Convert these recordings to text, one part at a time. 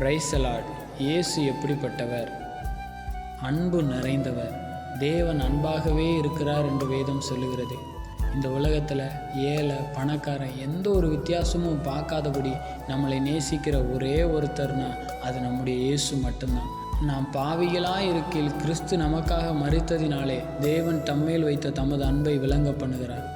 பிரைசலாட் இயேசு எப்படிப்பட்டவர்? அன்பு நிறைந்தவர். தேவன் அன்பாகவே இருக்கிறார் என்று வேதம் சொல்லுகிறது. இந்த உலகத்தில் ஏழை பணக்காரன் எந்த ஒரு வித்தியாசமும் பார்க்காதபடி நம்மளை நேசிக்கிற ஒரே ஒருத்தர்னா அது நம்முடைய இயேசு மட்டும்தான். நாம் பாவிகளாக இருக்கையில் கிறிஸ்து நமக்காக மறித்ததினாலே தேவன் தம்மேல் வைத்த தமது அன்பை விளங்க பண்ணுகிறார்.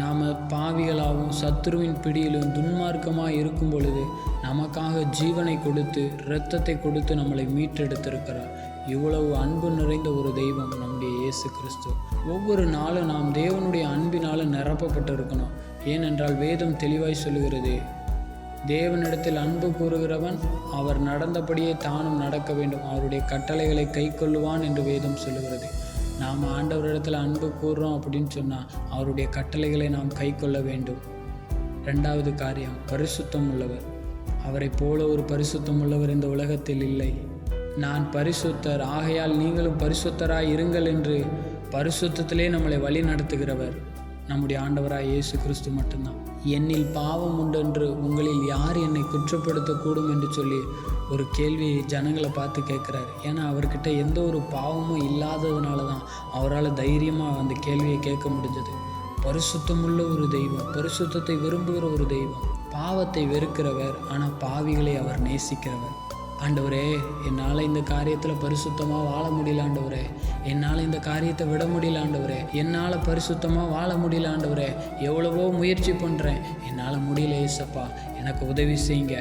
நாம் பாவிகளாகவும் சத்ருவின் பிடியிலும் துன்மார்க்கமாக இருக்கும் பொழுது நமக்காக ஜீவனை கொடுத்து இரத்தத்தை கொடுத்து நம்மளை மீட்டெடுத்திருக்கிறார். இவ்வளவு அன்பு நிறைந்த ஒரு தெய்வம் நம்முடைய இயேசு கிறிஸ்து. ஒவ்வொரு நாளும் நாம் தேவனுடைய அன்பினால் நிரப்பப்பட்டு இருக்கணும் ஏனென்றால் வேதம் தெளிவாய் சொல்லுகிறது தேவனிடத்தில் அன்பு கூறுகிறவன் அவர் நடந்தபடியே தானும் நடக்க வேண்டும். அவருடைய கட்டளைகளை கை கொள்ளுவான் என்று வேதம் சொல்லுகிறது. நாம் ஆண்டவரிடத்தில் அன்பு கூறுறோம் அப்படின்னு சொன்னால் அவருடைய கட்டளைகளை நாம் கை கொள்ள வேண்டும். ரெண்டாவது காரியம் பரிசுத்தம் உள்ளவர். அவரைப் போல ஒரு பரிசுத்தம் உள்ளவர் இந்த உலகத்தில் இல்லை. நான் பரிசுத்தர் ஆகையால் நீங்களும் பரிசுத்தராய் இருங்கள் என்று பரிசுத்தத்திலே நம்மளை வழி நடத்துகிறவர் நம்முடைய ஆண்டவராய் இயேசு கிறிஸ்து மட்டும்தான். என்னில் பாவம் உண்டென்று உங்களில் யார் என்னை குற்றப்படுத்தக்கூடும் என்று சொல்லி ஒரு கேள்வியை ஜனங்களை பார்த்து கேட்குறாரு. ஏன்னா அவர்கிட்ட எந்த ஒரு பாவமும் இல்லாததுனால தான் அவரால் தைரியமாக அந்த கேள்வியை கேட்க முடிஞ்சது. பரிசுத்தமுள்ள ஒரு தெய்வம் பரிசுத்தத்தை விரும்புகிற ஒரு தெய்வம் பாவத்தை வெறுக்கிறவர் ஆனால் பாவிகளை அவர் நேசிக்கிறவர். ஆண்டவரே என்னால் இந்த காரியத்தில் பரிசுத்தமாக வாழ முடியல ஆண்டவரே. என்னால் இந்த காரியத்தை விட முடியல ஆண்டவரே. என்னால் பரிசுத்தமாக வாழ முடியல ஆண்டவரே. எவ்வளவோ முயற்சி பண்ணுறேன் என்னால் முடியல ஏசப்பா. எனக்கு உதவி செய்யுங்க.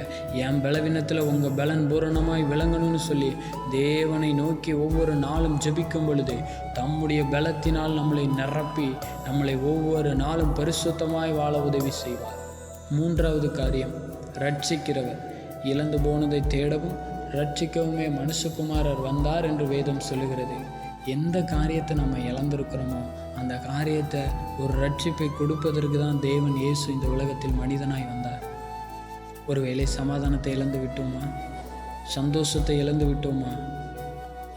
என் பலவீனத்தில் உங்கள் பலன் பூரணமாய் விளங்கணும்னு சொல்லி தேவனை நோக்கி ஒவ்வொரு நாளும் ஜபிக்கும் பொழுது தம்முடைய பலத்தினால் நம்மளை நிரப்பி நம்மளை ஒவ்வொரு நாளும் பரிசுத்தமாய் வாழ உதவி செய்வார். மூன்றாவது காரியம் ரட்சிக்கிறவர் இழந்து போனதை தேடவும் ரட்சிக்கவுமே மனுஷகுமாரர் வந்தார் என்று வேதம் சொல்லுகிறது. எந்த காரியத்தை நம்ம இழந்திருக்கிறோமோ அந்த காரியத்தை ஒரு ரட்சிப்பை கொடுப்பதற்கு தான் தேவன் இயேசு இந்த உலகத்தில் மனிதனாய் வந்தார். ஒருவேளை சமாதானத்தை இழந்து விட்டோமா? சந்தோஷத்தை இழந்து விட்டோமா?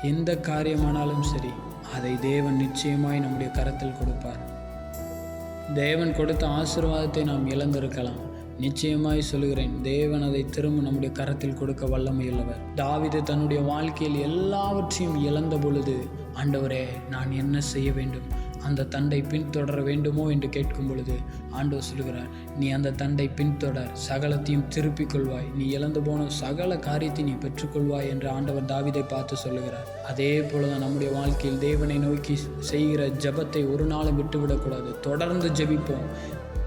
எந்த காரியமானாலும் சரி அதை தேவன் நிச்சயமாய் நம்முடைய கரத்தில் கொடுப்பார். தேவன் கொடுத்த ஆசீர்வாதத்தை நாம் இழந்திருக்கலாம். நிச்சயமாய் சொல்கிறேன் தேவன் அதை திரும்ப நம்முடைய கரத்தில் கொடுக்க வல்லமையுள்ளவர். தாவிது தன்னுடைய வாழ்க்கையில் எல்லாவற்றையும் இழந்த பொழுது ஆண்டவரே நான் என்ன செய்ய வேண்டும்? அந்த தண்டை பின்தொடர வேண்டுமோ என்று கேட்கும் பொழுது ஆண்டவர் சொல்கிறார் நீ அந்த தண்டை பின்தொடர் சகலத்தையும் திருப்பிக் கொள்வாய். நீ இழந்து போன சகல காரியத்தை நீ பெற்றுக்கொள்வாய் என்று ஆண்டவர் தாவிதை பார்த்து சொல்லுகிறார். அதே போலதான் நம்முடைய வாழ்க்கையில் தேவனை நோக்கி செய்கிற ஜபத்தை ஒரு நாளும் விட்டுவிடக்கூடாது தொடர்ந்து ஜெபிப்போம்.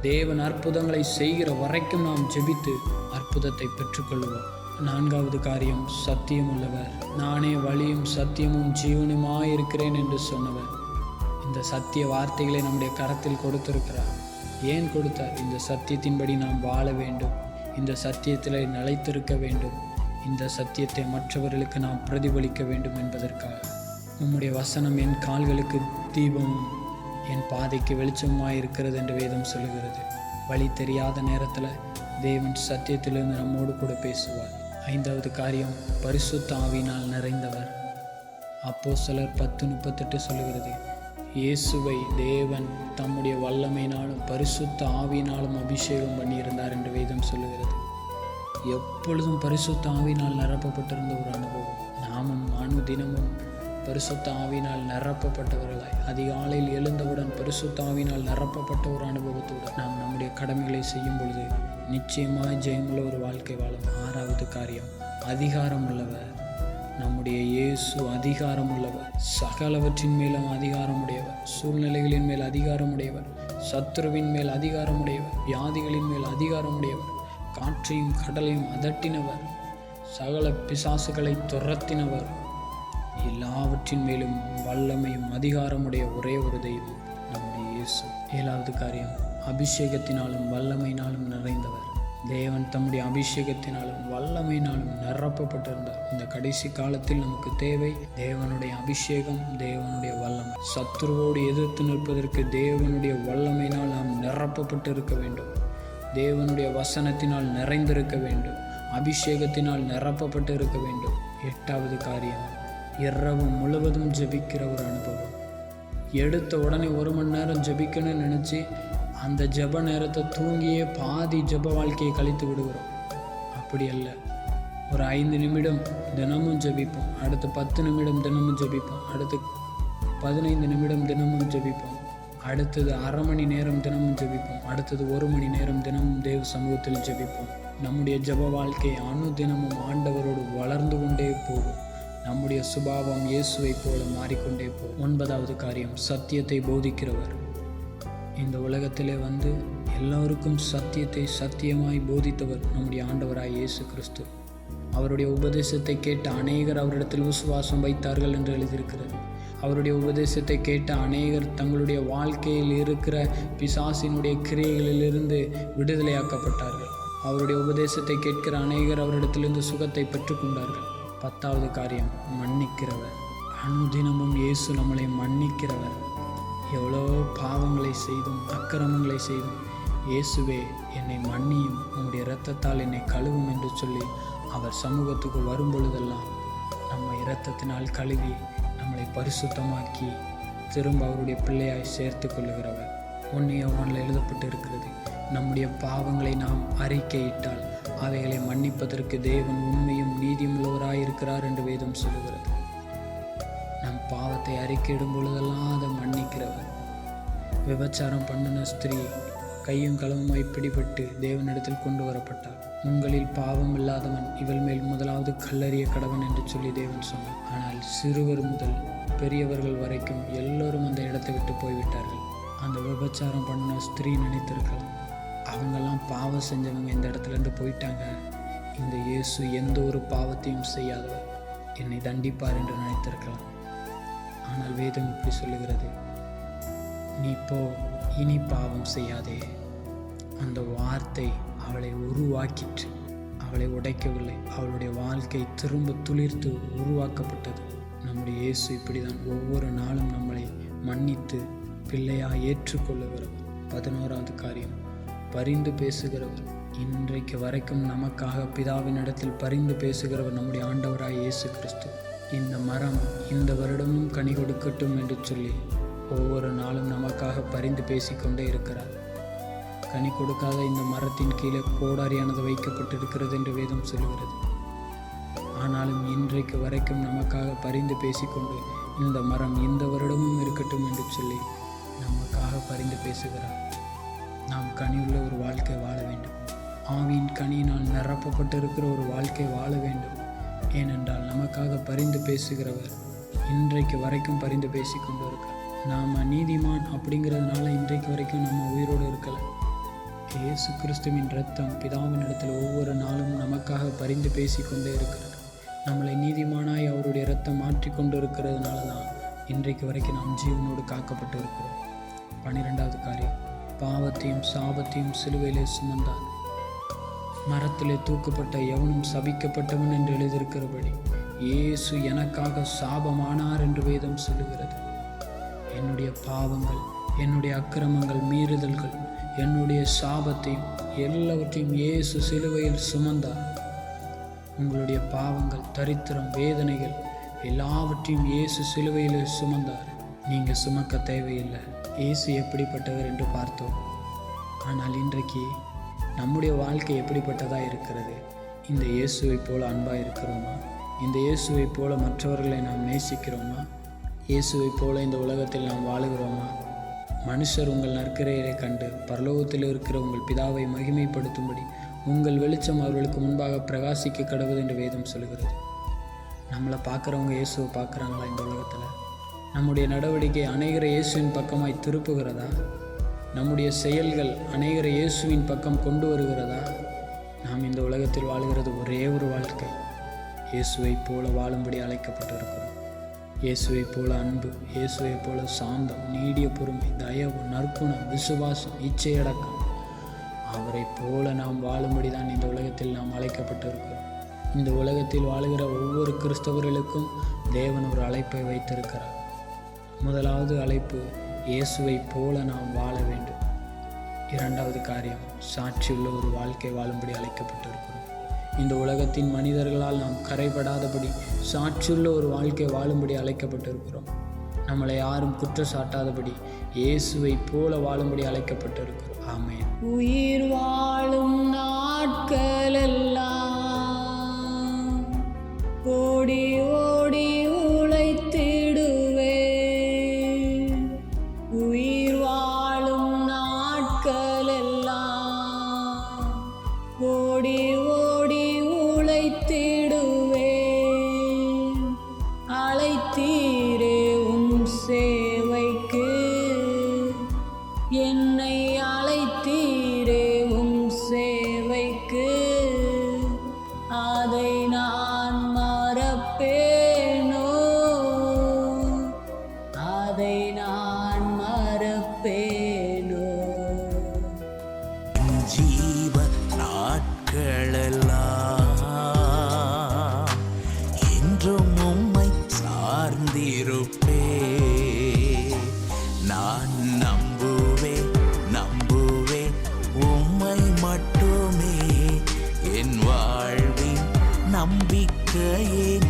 தேவன் அற்புதங்களை செய்கிற வரைக்கும் நாம் ஜெபித்து அற்புதத்தை பெற்றுக்கொள்வோம் நான்காவது காரியம் சத்தியம் உள்ளவர். நானே வழியும் சத்தியமும் ஜீவனுமாயிருக்கிறேன் என்று சொன்னவர். இந்த சத்திய வார்த்தைகளை நம்முடைய கரத்தில் கொடுத்திருக்கிறார். ஏன் கொடுத்தார்? இந்த சத்தியத்தின்படி நாம் வாழ வேண்டும். இந்த சத்தியத்தில் நிலைத்திருக்க வேண்டும். இந்த சத்தியத்தை மற்றவர்களுக்கு நாம் பிரதிபலிக்க வேண்டும் என்பதற்காக. உம்முடைய வசனம் என் கால்களுக்கு தீபம் என் பாதைக்கு வெளிச்சமாக இருக்கிறது என்று வேதம் சொல்லுகிறது. வழி தெரியாத நேரத்தில் தேவன் சத்தியத்திலிருந்து நம்மோடு கூட பேசுவார். ஐந்தாவது காரியம் பரிசுத்த ஆவினால் நிறைந்தவர். அப்போ சிலர் பத்து முப்பத்தெட்டு சொல்லுகிறது. இயேசுவை தேவன் தம்முடைய வல்லமையினாலும் பரிசுத்த ஆவியினாலும் அபிஷேகம் பண்ணியிருந்தார் என்று வேதம் சொல்லுகிறது. எப்பொழுதும் பரிசுத்த ஆவினால் நிரப்பப்பட்டிருந்த ஒரு அனுபவம். நாமும் அனுதினமும் பரிசுத்த ஆவினால் நிரப்பப்பட்டவர்களாய் அதிகாலையில் எழுந்தவுடன் பரிசுத்த ஆவினால் நிரப்பப்பட்ட ஒரு அனுபவத்தோடு நாம் நம்முடைய கடமைகளை செய்யும் பொழுது நிச்சயமாக ஜெயமுள்ள ஒரு வாழ்க்கை வாழும். ஆறாவது காரியம் அதிகாரம் உள்ளவர். நம்முடைய இயேசு அதிகாரம் உள்ளவர் சகலவற்றின் மேலும் அதிகாரமுடையவர். சூழ்நிலைகளின் மேல் அதிகாரமுடையவர். சத்ருவின் மேல் அதிகாரமுடையவர். வியாதிகளின் மேல் அதிகாரமுடையவர். காற்றையும் கடலையும் அதட்டினவர். சகல பிசாசுகளை துரத்தினவர். எல்லாவற்றின் மேலும் வல்லமையும் அதிகாரமுடைய ஒரே ஒரு தெய்வம் நம்முடைய இயேசு. ஏழாவது காரியம் அபிஷேகத்தினாலும் வல்லமையினாலும் நிறைந்தவர். தேவன் தம்முடைய அபிஷேகத்தினாலும் வல்லமையினாலும் நிரப்பப்பட்டிருந்தார். இந்த கடைசி காலத்தில் நமக்கு தேவை தேவனுடைய அபிஷேகம் தேவனுடைய வல்லமை. சத்ருவோடு எதிர்த்து நிற்பதற்கு தேவனுடைய வல்லமையினால் நாம் நிரப்பப்பட்டு இருக்க வேண்டும். தேவனுடைய வசனத்தினால் நிறைந்திருக்க வேண்டும். அபிஷேகத்தினால் நிரப்பப்பட்டு இருக்க வேண்டும். எட்டாவது காரியம் இரவு முழுவதும் ஜெபிக்கிற ஒரு அனுபவம். எடுத்த உடனே ஒரு மணி நேரம் ஜபிக்கணும்னு நினச்சி அந்த ஜெப நேரத்தை தூங்கியே பாதி ஜெப வாழ்க்கையை கழித்து விடுகிறோம். அப்படி அல்ல. ஒரு ஐந்து நிமிடம் தினமும் ஜெபிப்போம். அடுத்து பத்து நிமிடம் தினமும் ஜெபிப்போம். அடுத்து பதினைந்து நிமிடம் தினமும் ஜெபிப்போம். அடுத்தது அரை மணி நேரம் தினமும் ஜெபிப்போம். அடுத்தது ஒரு மணி நேரம் தினமும் தேவ சமூகத்தில் ஜெபிப்போம். நம்முடைய ஜெப வாழ்க்கை அணு தினமும் ஆண்டவரோடு வளர்ந்து கொண்டே போகும். நம்முடைய சுபாவம் இயேசுவை போல மாறிக்கொண்டே போகும். ஒன்பதாவது காரியம் சத்தியத்தை போதிக்கிறவர். இந்த உலகத்திலே வந்து எல்லோருக்கும் சத்தியத்தை சத்தியமாய் போதித்தவர் நம்முடைய ஆண்டவராய் இயேசு கிறிஸ்து. அவருடைய உபதேசத்தை கேட்ட அநேகர் அவரிடத்தில் விசுவாசம் வைத்தார்கள் என்று எழுதியிருக்கிறது. அவருடைய உபதேசத்தை கேட்ட அநேகர் தங்களுடைய வாழ்க்கையில் இருக்கிற பிசாசினுடைய கிரியைகளிலிருந்து விடுதலையாக்கப்பட்டார்கள். அவருடைய உபதேசத்தை கேட்கிற அநேகர் அவரிடத்திலிருந்து சுகத்தை பெற்றுக்கொண்டார்கள் பத்தாவது காரியம் மன்னிக்கிறவர். அனுதினமும் இயேசு நம்மளை மன்னிக்கிறவர். எவ்வளோ பாவங்களை செய்தும் அக்கிரமங்களை செய்தும் இயேசுவே என்னை மன்னியும் உம்முடைய இரத்தத்தால் என்னை கழுவும் என்று சொல்லி அவர் சமூகத்துக்கு வரும் பொழுதெல்லாம் நம்ம இரத்தத்தினால் கழுவி நம்மளை பரிசுத்தமாக்கி திரும்ப அவருடைய பிள்ளையாய் சேர்த்து கொள்ளுகிறவர். ஒன்றிய ஒன்றில் எழுதப்பட்டு இருக்கிறது நம்முடைய பாவங்களை நாம் அறிக்கையிட்டால் அவைகளை மன்னிப்பதற்கு தேவன் உண்மையும் நீதியுள்ளவராய் இருக்கிறார் என்று வேதம் சொல்கிறது பாவத்தை அறிக்கையிடும் பொழுதெல்லாம் அதை மன்னிக்கிறவர். விபச்சாரம் பண்ணின ஸ்திரீ கையும் களவுமாய் பிடிபட்டு தேவனிடத்தில் கொண்டு வரப்பட்டார் உங்களில் பாவம் இல்லாதவன் இவள் மேல் முதலாவது கல்லறிய கடவன் என்று சொல்லி தேவன் சொன்னார் ஆனால் சிறுவர் முதல் பெரியவர்கள் வரைக்கும் எல்லோரும் அந்த இடத்தை விட்டு போய்விட்டார்கள். அந்த விபச்சாரம் பண்ண ஸ்திரீ நினைத்திருக்கலாம். அவங்கெல்லாம் பாவம் செஞ்சவங்க இந்த இடத்துலேருந்து போயிட்டாங்க. இந்த இயேசு எந்த ஒரு பாவத்தையும் செய்யாதவர். என்னை தண்டிப்பார் என்று நினைத்திருக்கலாம். ஆனால் வேதம் இப்படி சொல்லுகிறது. நீ போ இனி பாவம் செய்யாதே. அந்த வார்த்தை அவளை உருவாக்கிற்று. அவளை உடைக்கவில்லை. அவளுடைய வாழ்க்கை திரும்ப துளிர்த்து உருவாக்கப்பட்டது. நம்முடைய இயேசு இப்படிதான் ஒவ்வொரு நாளும் நம்மளை மன்னித்து பிள்ளையாக ஏற்றுக்கொள்ளுகிறவர். பதினோராவது காரியம். பரிந்து பேசுகிறவர். இன்றைக்கு வரைக்கும் நமக்காக பிதாவின் இடத்தில் பரிந்து பேசுகிறவர் நம்முடைய ஆண்டவராக இயேசு கிறிஸ்து. இந்த மரம் இந்த வருடமும் கனி கொடுக்கட்டும் என்று சொல்லி ஒவ்வொரு நாளும் நமக்காக பரிந்து பேசிக்கொண்டே இருக்கிறார். கனி கொடுக்காத இந்த மரத்தின் கீழே கோடாரியானது வைக்கப்பட்டிருக்கிறது என்று வேதம் சொல்கிறது ஆனாலும் இன்றைக்கு வரைக்கும் நமக்காக பரிந்து பேசிக்கொண்டு இந்த மரம் இந்த வருடமும் இருக்கட்டும் என்று சொல்லி நமக்காக பரிந்து பேசுகிறார். நாம் கனியுள்ள ஒரு வாழ்க்கை வாழ வேண்டும். ஆவியின் கனியினால் நிரப்பப்பட்டிருக்கிற ஒரு வாழ்க்கை வாழ வேண்டும். ஏனென்றால் நமக்காக பரிந்து பேசுகிறவர் இன்றைக்கு வரைக்கும் பரிந்து பேசி கொண்டு இருக்கார் நாம் நீதிமான் அப்படிங்கிறதுனால இன்றைக்கு வரைக்கும் நம்ம உயிரோடு இருக்கலை. இயேசு கிறிஸ்துவின் ரத்தம் பிதாவின் இடத்துல ஒவ்வொரு நாளும் நமக்காக பரிந்து பேசி கொண்டே இருக்கிறது. நம்மளை நீதிமானாய் அவருடைய ரத்தம் மாற்றி கொண்டு இருக்கிறதுனால தான் இன்றைக்கு வரைக்கும் நாம் ஜீவனோடு காக்கப்பட்டு இருக்கிறோம் பன்னிரெண்டாவது காரியம். பாவத்தையும் சாபத்தையும் சிலுவையிலே சுமந்தார். மரத்திலே தூக்கப்பட்ட எவனும் சபிக்கப்பட்டவன் என்று எழுதியிருக்கிறபடி இயேசு எனக்காக சாபமானார் என்று வேதம் சொல்லுகிறது. என்னுடைய பாவங்கள் என்னுடைய அக்கிரமங்கள் மீறுதல்கள் என்னுடைய சாபத்தையும் எல்லாவற்றையும் இயேசு சிலுவையில் சுமந்தார். உங்களுடைய பாவங்கள் தரித்திரம் வேதனைகள் எல்லாவற்றையும் இயேசு சிலுவையில் சுமந்தார். நீங்கள் சுமக்க தேவையில்லை. இயேசு எப்படிப்பட்டவர் என்று பார்த்தோம். ஆனால் இன்றைக்கு நம்முடைய வாழ்க்கை எப்படிப்பட்டதாக இருக்கிறது? இந்த இயேசுவை போல அன்பாக இருக்கிறோமா? இந்த இயேசுவை போல மற்றவர்களை நாம் நேசிக்கிறோமா? இயேசுவை போல இந்த உலகத்தில் நாம் வாழுகிறோமா? மனுஷர் உங்கள் நற்கரையை கண்டு பரலோகத்தில் இருக்கிற உங்கள் பிதாவை மகிமைப்படுத்தும்படி உங்கள் வெளிச்சம் அவர்களுக்கு முன்பாக பிரகாசிக்க கடவுது என்று வேதம் சொல்கிறது. நம்மளை பார்க்குறவங்க இயேசுவை பார்க்குறாங்களா இந்த உலகத்தில்? நம்முடைய நடவடிக்கை அநேகரை இயேசுவின் பக்கமாய் திருப்புகிறதா? நம்முடைய செயல்கள் அநேகரை இயேசுவின் பக்கம் கொண்டு வருகிறதா? நாம் இந்த உலகத்தில் வாழ்கிறது ஒரே ஒரு வாழ்க்கை. இயேசுவை போல வாழும்படி அழைக்கப்பட்டிருக்கிறோம். இயேசுவை போல அன்பு இயேசுவை போல சாந்தம் நீடிய பொறுமை தயவு நற்குணம் விசுவாசம் இச்சையடக்கம் அவரை போல நாம் வாழும்படி தான் இந்த உலகத்தில் நாம் அழைக்கப்பட்டிருக்கிறோம். இந்த உலகத்தில் வாழுகிற ஒவ்வொரு கிறிஸ்தவர்களுக்கும் தேவன் ஒரு அழைப்பை வைத்திருக்கிறார். முதலாவது அழைப்பு இயேசுவை போல நாம் வாழ வேண்டும். இரண்டாவது காரியம் சாட்சியுள்ள ஒரு வாழ்க்கை வாழும்படி அழைக்கப்பட்டிருக்கிறோம். இந்த உலகத்தின் மனிதர்களால் நாம் கரைபடாதபடி சாட்சியுள்ள ஒரு வாழ்க்கை வாழும்படி அழைக்கப்பட்டிருக்கிறோம். நம்மளை யாரும் குற்றம் சாட்டாதபடி இயேசுவை போல வாழும்படி அழைக்கப்பட்டிருக்கிறோம். ஆமே உயிர் வாழும் நாட்களெல்லாம் ஓடியோ yüreğin